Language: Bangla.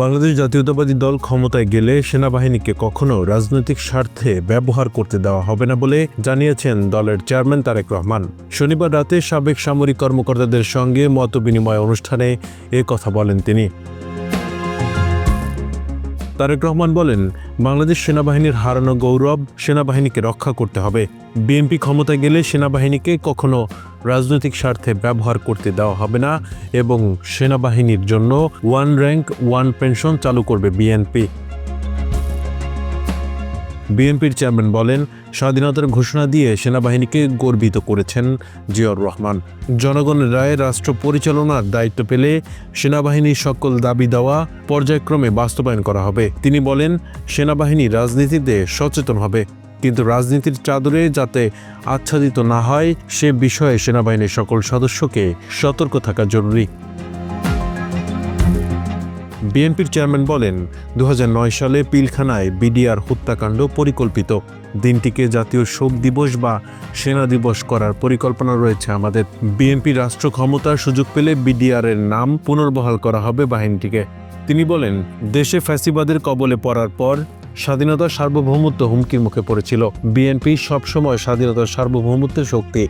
বাংলাদেশ জাতীয়তাবাদী দল ক্ষমতায় গেলে সেনাবাহিনীকে কখনো রাজনৈতিক স্বার্থে ব্যবহার করতে দেওয়া হবে না বলে জানিয়েছেন দলের চেয়ারম্যান তারেক রহমান। শনিবার রাতে সাবেক সামরিক কর্মকর্তাদের সঙ্গে মতবিনিময় অনুষ্ঠানে এ কথা বলেন তিনি। তারেক রহমান বলেন, বাংলাদেশ সেনাবাহিনীর হারানো গৌরব সেনাবাহিনীকে রক্ষা করতে হবে। বিএনপি ক্ষমতায় গেলে সেনাবাহিনীকে কখনো রাজনৈতিক স্বার্থে ব্যবহার করতে দেওয়া হবে না এবং সেনাবাহিনীর জন্য ওয়ান র্যাঙ্ক, ওয়ান পেনশন চালু করবে বিএনপি। বিএনপির চেয়ারম্যান বলেন, স্বাধীনতার ঘোষণা দিয়ে সেনাবাহিনীকে গর্বিত করেছেন জিয়র রহমান। জনগণের রায়ে, রাষ্ট্র পরিচালনার দায়িত্ব পেলে সেনাবাহিনীর সকল দাবি দেওয়া পর্যায়ক্রমে বাস্তবায়ন করা হবে। তিনি বলেন, সেনাবাহিনী রাজনীতিতে সচেতন হবে, কিন্তু রাজনীতির চাদরে যাতে আচ্ছাদিত না হয়, সে বিষয়ে সেনাবাহিনীর সকল সদস্যকে সতর্ক থাকা জরুরি। বিএনপির চেয়ারম্যান বলেন দু হাজার নয় সালে পিলখানায় বিডিআর হত্যাকাণ্ড পরিকল্পিত। দিনটিকে জাতীয় শোক দিবস বা সেনা দিবস করার পরিকল্পনা রয়েছে আমাদের। বিএনপি রাষ্ট্র ক্ষমতার সুযোগ পেলে বিডিআর এর নাম পুনর্বহাল করা হবে বাহিনীটিকে। তিনি বলেন, দেশে ফ্যাসিবাদের কবলে পড়ার পর স্বাধীনতা সার্বভৌমত্ব হুমকির মুখে পড়েছিল। বিএনপি সবসময় স্বাধীনতার সার্বভৌমত্বের শক্তি।